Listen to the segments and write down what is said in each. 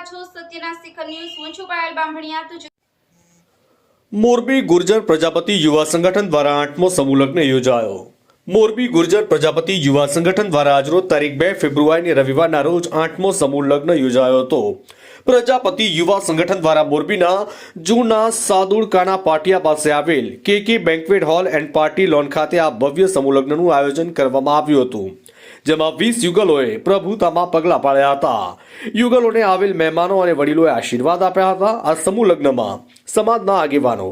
છો? સત્યના શિખર ન્યૂઝ, હું છું પાયલ બામણિયા. તો મોરબી ગુર્જર પ્રજાપતિ યુવા સંગઠન દ્વારા આઠમો સમૂહ યોજાયો. મોરબી ગુર્જર પ્રજાપતિ યુવા સંગઠન દ્વારા આજરોજ તારીખ બે ફેબ્રુઆરીની રવિવારના રોજ આઠમો સમૂહ લગ્ન યોજાયો હતો. પ્રજાપતિ યુવા સંગઠન દ્વારા મોરબીના જૂના સાદુડકાના પાટિયા પાસે આવેલ K K banquet hall and party lawn ખાતે આ ભવ્ય સમૂહ લગ્નનું આયોજન કરવામાં આવ્યું હતું. જેમાં વીસ યુગલોએ પ્રભુતામાં પગલાં પાડ્યા હતા. યુગલોને આવેલ મહેમાનો અને વડીલોએ આશીર્વાદ આપ્યા હતા. આ સમૂહ લગ્નમાં સમાજના આગેવાનો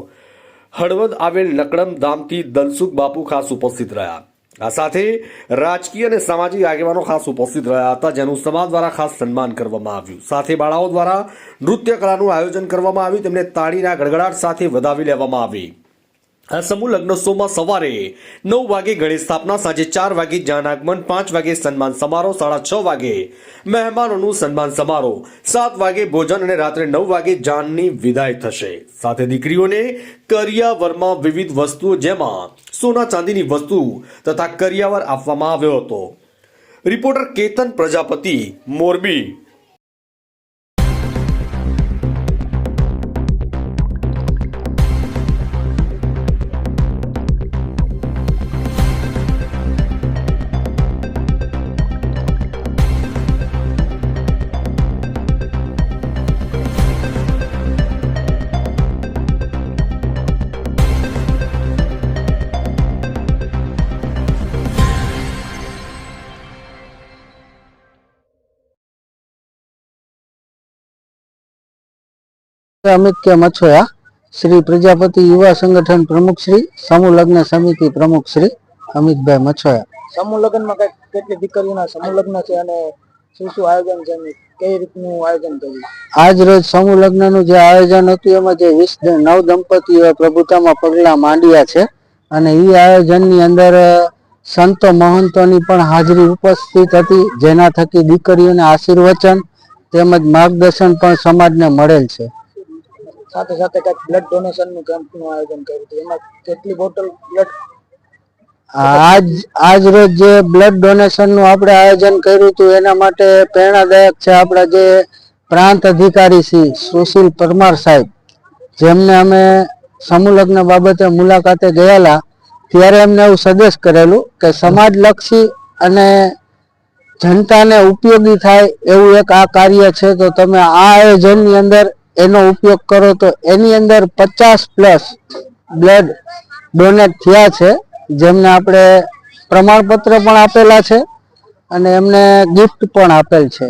હળવદ આવેલ નકડમ ધામથી દલસુખ બાપુ ખાસ ઉપસ્થિત રહ્યા. આ સાથે રાજકીય અને સામાજિક આગેવાનો ખાસ ઉપસ્થિત રહ્યા હતા, જેનું સમાજ દ્વારા ખાસ સન્માન કરવામાં આવ્યું. સાથે બાળાઓ દ્વારા નૃત્ય કલાનું આયોજન કરવામાં આવ્યું. તેમને તાળીના ગડગડાટ સાથે વધાવી લેવામાં આવી. આ સમૂહ લગ્નોત્સવમાં સવારે નવ વાગે ગણેશ સ્થાપના, સાંજે ચાર વાગે જાન આગમન, પાંચ વાગે સન્માન સમારોહ, સાડા છ વાગે મહેમાનોનું સન્માન સમારોહ, સાત વાગે ભોજન અને રાત્રે નવ વાગે જાનની વિદાય થશે. સાથે દીકરીઓને કરિયાવરમાં વિવિધ વસ્તુઓ જેમાં સોના ચાંદીની વસ્તુ તથા કરિયાવર આપવામાં આવ્યો હતો. રિપોર્ટર કેતન પ્રજાપતિ, મોરબી. અમિત કે મછોયા શ્રી પ્રજાપતિ યુવા સંગઠન પ્રમુખ શ્રી સમૂહ લગ્ન સમિતિ પ્રમુખ શ્રી અમિતભાઈ મછોયા. સમૂહ લગ્નમાં કંઈક કેટલી દીકરીઓના સમૂહ લગ્ન છે અને શું શું આયોજન છે કઈ રીતનું આયોજન કર્યું? આજ રોજ સમૂહ લગ્નનું જે આયોજન હતું એમાં જે વીસ નવ દંપતીઓ પ્રભુતામાં પગલા માંડ્યા છે અને એ આયોજનની અંદર સંતો મહંતોની પણ હાજરી ઉપસ્થિત હતી જેના થકી દીકરીઓને આશીર્વચન તેમજ માર્ગદર્શન પણ સમાજને મળેલ છે. સાથે સાથે કંઈક બ્લડ ડોનેશનનું કેમ્પનું આયોજન કર્યું હતું. એમાં કેટલી બોટલ બ્લડ આજ આજ રોજ જે બ્લડ ડોનેશનનું આપણે આયોજન કર્યું હતું, એના માટે પ્રેરણાદાયક છે આપણા જે પ્રાંત અધિકારી શ્રી સુશીલ પરમાર સાહેબ, જેમને અમે સમૂહલગ્ન બાબતે મુલાકાતે ગયેલા, ત્યારે એમને એવું સજેસ્ટ કરેલું કે સમાજલક્ષી અને જનતાને ઉપયોગી થાય એવું એક આ કાર્ય છે. તો તમે આ આયોજનની અંદર એનો ઉપયોગ કરો તો એની અંદર પચાસ પ્લસ બ્લડ ડોનેટ થયા છે. જેમને આપણે પ્રમાણપત્ર પણ આપેલા છે અને એમને ગિફ્ટ પણ આપેલ છે.